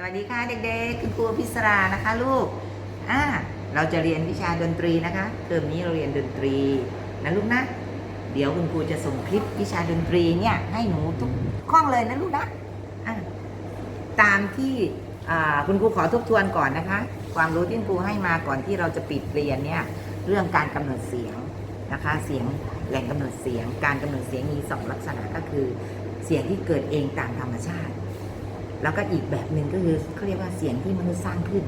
สวัสดีค่ะเด็กๆคุณครูพิศรานะคะลูกอ่าเราจะเรียนวิชาดนตรีนะคะเทอมนี้เราเรียนดนตรีนะลูกนะ เดี๋ยวคุณครูจะส่งคลิปวิชาดนตรีเนี่ยให้หนูทุกห้องเลยนะลูกนะอ่าตามที่คุณครูขอทบทวนก่อนนะคะ ความรู้ที่คุณครูให้มาก่อนที่เราจะปิดเรียนเนี่ยเรื่องการกำเนิดเสียงนะคะเสียงแหล่งกำเนิดเสียง การกำเนิดเสียงมีสองลักษณะก็คือ เสียงที่เกิดเองตามธรรมชาติ แล้วก็อีกแบบหนึ่งก็คือเขาเรียกว่าเสียงที่มนุษย์สร้างขึ้น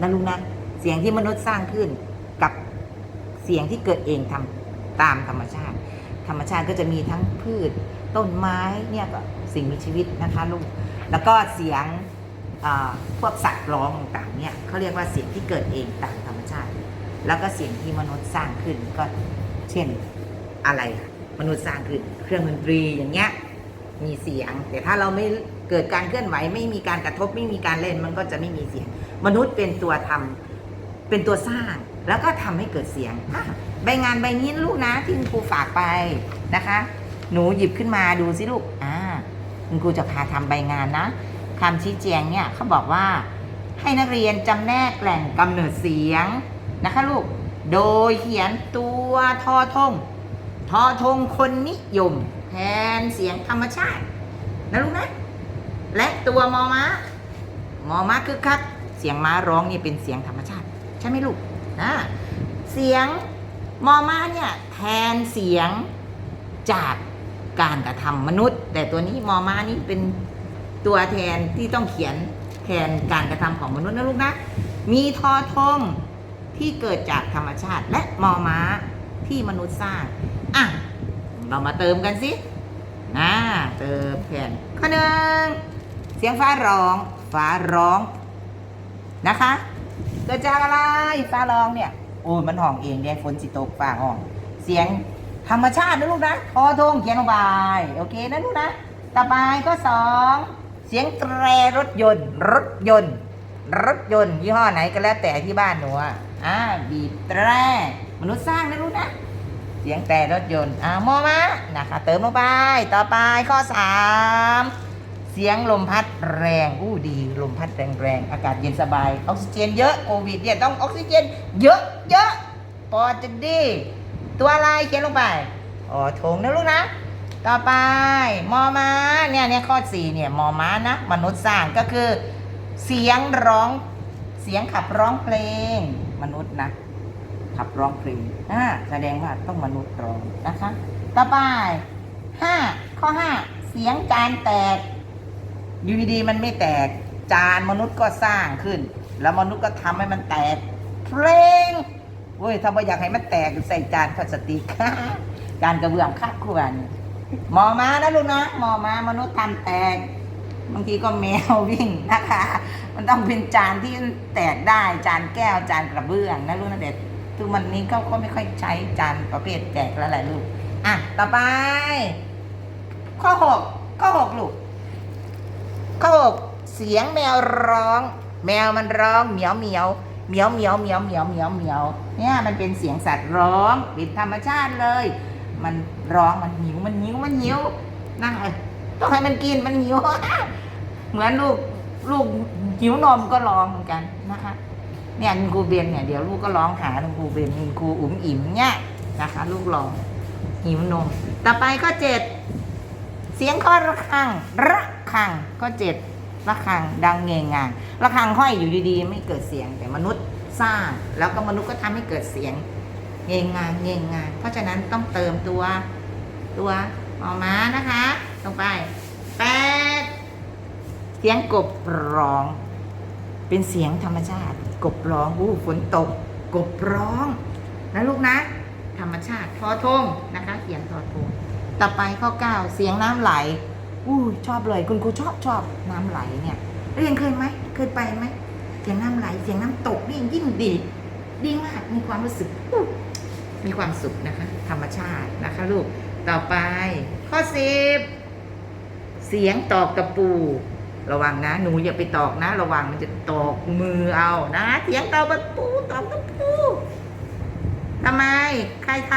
นะลุงนะเสียงที่มนุษย์สร้างขึ้นกับเสียงที่เกิดเองทำตามธรรมชาติ ธรรมชาติก็จะมีทั้งพืช ต้นไม้เนี่ยก็สิ่งมีชีวิตนะคะลูกแล้วก็เสียงอ่าพวกสัตว์ร้องต่างๆเนี่ยเขาเรียกว่าเสียงที่เกิดเองตามธรรมชาติ แล้วก็เสียงที่มนุษย์สร้างขึ้นก็เช่นอะไรอะมนุษย์สร้างขึ้นเครื่องดนตรีอย่างเงี้ยมีเสียง แต่ถ้าเราไม่ เกิดการเคลื่อนไหวไม่มีการกระทบไม่มีการเล่นมันก็จะไม่มีเสียง มนุษย์เป็นตัวทำเป็นตัวสร้างแล้วก็ทำให้เกิดเสียงใบงานใบนี้ลูกนะที่คุณครูฝากไปนะคะ หนูหยิบขึ้นมาดูสิลูกอ่าคุณครูจะพาทำใบงานนะคำชี้แจงเนี่ยเขาบอกว่า ให้นักเรียนจำแนกแหล่งกำเนิดเสียงนะคะลูก โดยเขียนตัวทอทงทอทงคนนิยม แทนเสียงธรรมชาตินะลูกนะ และตัวมอม้ามอม้าคือคักเสียงม้าร้องนี่เป็นเสียงธรรมชาติ ใช่ไหมลูกนะเสียงมอม้าเนี่ยแทนเสียงจากการกระทำมนุษย์ แต่ตัวนี้มอม้านี่เป็นตัวแทนที่ต้องเขียนแทนการกระทำของมนุษย์นะลูกนะ มีทอทงที่เกิดจากธรรมชาติ และมอม้าที่มนุษย์สร้างอะเรามาเติมกันสิอ่าเติมแผ่นข้อหนึ่ง สียงฟ้าร้อง ฟ้าร้องนะคะเกิดจากอะไรฟ้าร้องเนี่ย โอ้ยมันห้องเองเนี่ยฝนสิตกฟ้าห้อง เสียงธรรมชาตินะลูกนะพอทงเขียนลงไปโอเคนะลูกนะต่อไปก็สองเสียงแตรรถยนต์รถยนต์ รถยนต์ยี่ห้อไหนก็แล้วแต่ที่บ้านหนูอะอ่าบีบแตรมนุษย์สร้างนะลูกนะเสียงแต่รถยนต์อ่ามอมานะคะ เติมลงไป ต่อไปข้อสาม เสียงลมพัดแรง อู้ดี ลมพัดแรงแรงอากาศเย็นสบาย ออกซิเจนเยอะโควิดเนี่ยต้องออกซิเจนเยอะเยอะปอดจะดี ตัวอะไรเขียนลงไป อ๋อถงนะลูกนะ ต่อไป มอมาเนี่ยเนี่ยข้อสี่เนี่ย มอมานะ มนุษย์สร้างก็คือ เสียงร้อง เสียงขับร้องเพลง มนุษย์นะ ขับร้องเพลงอ่าแสดงว่าต้องมนุษย์ร้องนะคะ ต่อไปห้าข้อห้าเสียงจานแตก อยู่ดีๆมันไม่แตกจานมนุษย์ก็สร้างขึ้น แล้วมนุษย์ก็ทำให้มันแตกเพลงเว้ยถ้าไม่อยากให้มันแตกใส่จานพลาสติกจานกระเบื้องคาดควรหมอมานะลูกนะหมอมามนุษย์ทำแตกบางทีก็แมววิ่งนะคะ มันต้องเป็นจานที่แตกได้จานแก้วจานกระเบื้องนะลูกนะเด็กทุกวันนี้เขาก็ไม่ค่อยใช้จานประเภทแตกแล้วแหละลูกอะต่อไป ข้อหกข้อหกลูก ข้อหกเสียงแมวร้อง แมวมันร้องเหมียวเหมียวเหมียวเหมียวเหมียวเหมียวเหมียวเหมียวเนี่ยมันเป็นเสียงสัตว์ร้องเป็นธรรมชาติเลย มันร้องมันหิวมันหิวมันหิวนั่งเลยต้องให้มันกินมันหิวเหมือนลูกลูกหิวนมก็ร้องเหมือนกันนะคะเนี่ยคุณครูเบนเนี่ยเดี๋ยวลูกก็ร้องหาคุณครูเบนคุณครูอุ๋มอิ่มเนี่ยนะคะ ลูกร้องหิวนม ต่อไปข้อเจ็ด เสียงข้อระฆัง ระฆังข้อเจ็ดระฆังดังเงงงางระฆังห้อยอยู่ดีๆ ไม่เกิดเสียงแต่มนุษย์สร้าง แล้วก็มนุษย์ก็ทำให้เกิดเสียง เงงงางเงงงางเพราะฉะนั้นต้องเติมตัวตัวออกมานะคะลงไปแปดเสียงกบร้อง เป็นเสียงธรรมชาติ กบร้องอู้ฝนตก กบร้องนะลูกนะ ธรรมชาติทอทงนะคะ เขียนทอทง ต่อไปข้อเก้าเสียงน้ำไหลอู้ชอบเลย คุณครูชอบชอบน้ำไหลเนี่ยเรียนเคยไหมเคยไปไหมเสียงน้ำไหลเสียงน้ำตกนี่ยิ่งดี ดีมากมีความรู้สึกมีความสุขนะคะ ธรรมชาตินะคะลูกต่อไป ข้อสิบเสียงตอกตะปู ระวังนะ หนูอย่าไปตอกนะ ระวังมันจะตอกมือเอานะ เสียงตอกตะปูตอกตะปูทำไม ใครท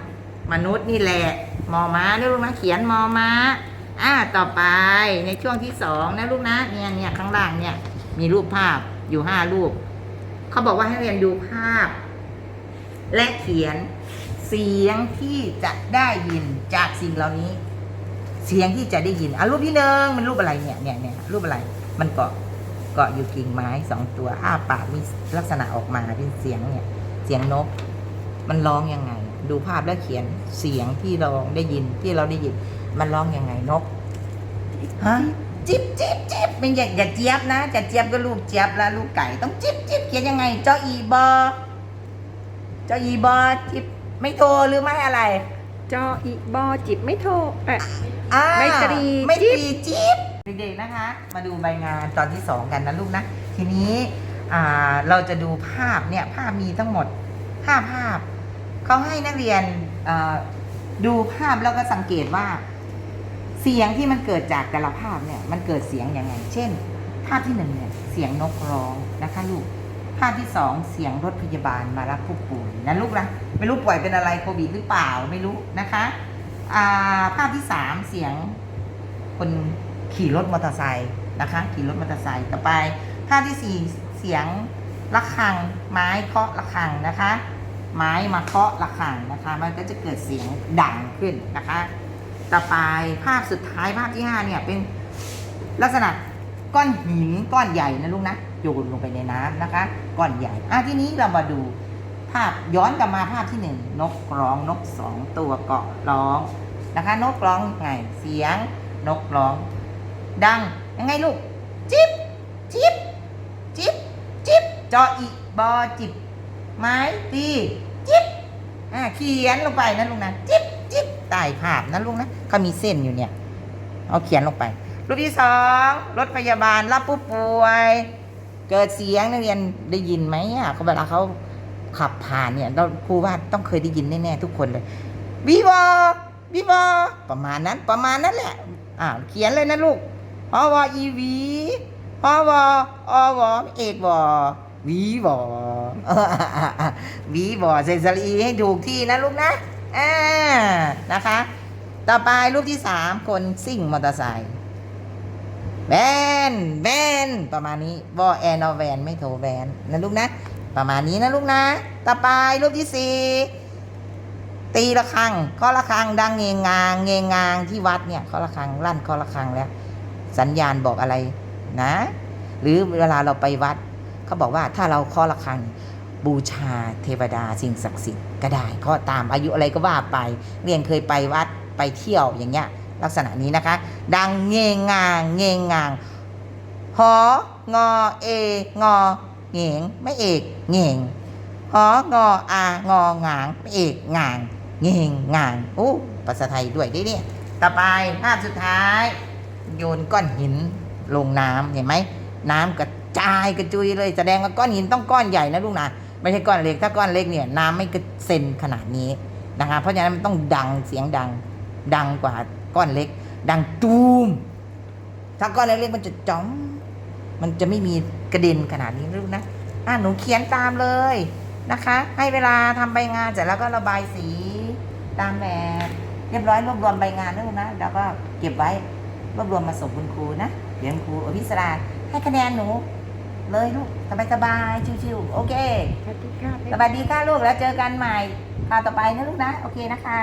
ำมนุษย์นี่แหละ มอม้าได้รู้ไหมเขียนมอม้าอ่าต่อไปในช่วงที่สองนะลูกนะเนี่ยเนี่ยข้างล่างเนี่ย มีรูปภาพอยู่ห้ารูป เขาบอกว่าให้เรียนดูภาพ และเขียนเสียงที่จะได้ยินจากสิ่งเหล่านี้ เสียงที่จะได้ยินอะรูปที่หนึ่งมันรูปอะไรเนี่ยเนี่ยเนี่ยรูปอะไร มันเกาะเกาะอยู่กิ่งไม้สองตัวอ้าปากมีลักษณะออกมาเป็นเสียงเนี่ย เสียงนก มันร้องยังไง ดูภาพแล้วเขียนเสียงที่เราได้ยินที่เราได้ยิน มันร้องยังไงนกฮะจิบจิบจิบไม่อย่าอย่าเจี๊ยบนะจะเจี๊ยบก็ลูกเจี๊ยบแล้วลูกไก่ต้องจิบจิบเขียนยังไงจออีบอจออีบอจิบไม่โทรหรือไม่อะไรจออีบอจิบไม่โทรเอะอ่าไม่ตรีไม่ตจิ๊รีบจิ๊บเด็กๆนะคะ มาดูใบงานตอนที่สองกันนะลูกนะ ทีนี้อ่าเราจะดูภาพเนี่ยภาพมีทั้งหมดห้าภาพ เขาให้นักเรียนดูภาพแล้วก็สังเกตว่า เสียงที่มันเกิดจากแต่ละภาพเนี่ย มันเกิดเสียงยังไง เช่น ภาพที่หนึ่งเนี่ยเสียงนกร้องนะคะลูกภาพที่สองเสียงรถพยาบาลมารับผู้ป่วยนะลูกนะไม่รู้ป่วยเป็นอะไรโควิดหรือเปล่าไม่รู้นะคะาภาพที่สามเสียงคนขี่รถมอเตอร์ไซค์นะคะขี่รถมอเตอร์ไซค์ต่อไป ภาพที่สี่เสียงระฆังไม้เคาะระฆังนะคะ ไม้มาเคาะระฆังนะคะ มันก็จะเกิดเสียงดังขึ้นนะคะ ต่อไปภาพสุดท้ายภาพที่ห้าเนี่ยเป็นลักษณะก้อนหินก้อนใหญ่นะลูกนะโยนลงไปในน้ำนะคะ ก้อนใหญ่อะทีนี้เรามาดูภาพย้อนกลับมาภาพที่หนึ่งนกร้องนกสองตัวเกาะร้องนะคะ นกร้องไงเสียง นกร้อง ดังยังไงลูก จิบจิบจิบจิบจออีบอจิบ ไม้ตีจิ๊บอ่าเขียนลงไปนะลูกนะจิ๊บจิ๊บใต้ภาพนะลูกนะเขามีเส้นอยู่เนี่ย เอาเขียนลงไป รูปที่สองรถพยาบาลรับผู้ป่วย เกิดเสียงนักเรียนได้ยินไหมอะเขาเวลาเขาขับผ่านเนี่ยเราครูว่าต้องเคยได้ยินแน่ๆทุกคนเลยวีบอวีบอประมาณนั้นประมาณนั้นแหละอ่าเขียนเลยนะลูกพอวอีวีพอวอวเอกวอวีบอ วีบอเซนซารีให้ถูกที่นะลูกนะอ่านะคะ ต่อไปรูปที่สามคนซิ่งมอเตอร์ไซค์แวนแวนประมาณนี้วอแอนอแวนไม่โทรแวนนะลูกนะ ประมาณนี้นะลูกนะ ต่อไปรูปที่สี่ตีระฆังเคาะระฆังดังเงงงางเงงงางที่วัดเนี่ยเคาะระฆังลั่นเคาะระฆังแล้ว สัญญาณบอกอะไรนะ หรือเวลาเราไปวัด เขาบอกว่าถ้าเราเคาะระฆังบูชาเทวดาสิ่งศักดิ์สิทธิ์ก็ได้เคาะตามอายุอะไรก็ว่าไปเรียนเคยไปวัดไปเที่ยวอย่างเงี้ยลักษณะนี้นะคะ ดังเงงงางเงงงางหองอเองอเงงไม่เอกเงงหองออางองางไม่เอกงางเงงงางโอ้ภาษาไทยด้วยดิเนี่ยต่อไปภาพสุดท้าย โยนก้อนหินลงน้ำเห็นไหมน้ำกระ จายกระจุยเลยแสดงว่าก้อนหินต้องก้อนใหญ่นะลูกนะไม่ใช่ก้อนเล็กถ้าก้อนเล็กเนี่ยน้ำไม่กระเซ็นขนาดนี้นะคะเพราะฉะนั้นมันต้องดังเสียงดังดังกว่าก้อนเล็ก ดังตูมถ้าก้อนเล็กๆมันจะจ้อมมันจะไม่มีกระเด็นขนาดนี้ลูกนะอะหนูเขียนตามเลยนะคะ ให้เวลาทำใบงานเสร็จแล้วก็ระบายสีตามแบบเรียบร้อยรวบรวมใบงานนะลูกนะแล้วก็เก็บไว้รวบรวมมาส่งคุณครูนะเดี๋ยวคุณครูอภิสราให้คะแนนหนู เลยลูกสบายๆชิวๆโอเคสวัสดีค่ะสวัสดีค่ะลูกแล้วเจอกันใหม่คราวต่อไปนะลูกนะ โอเคนะคะ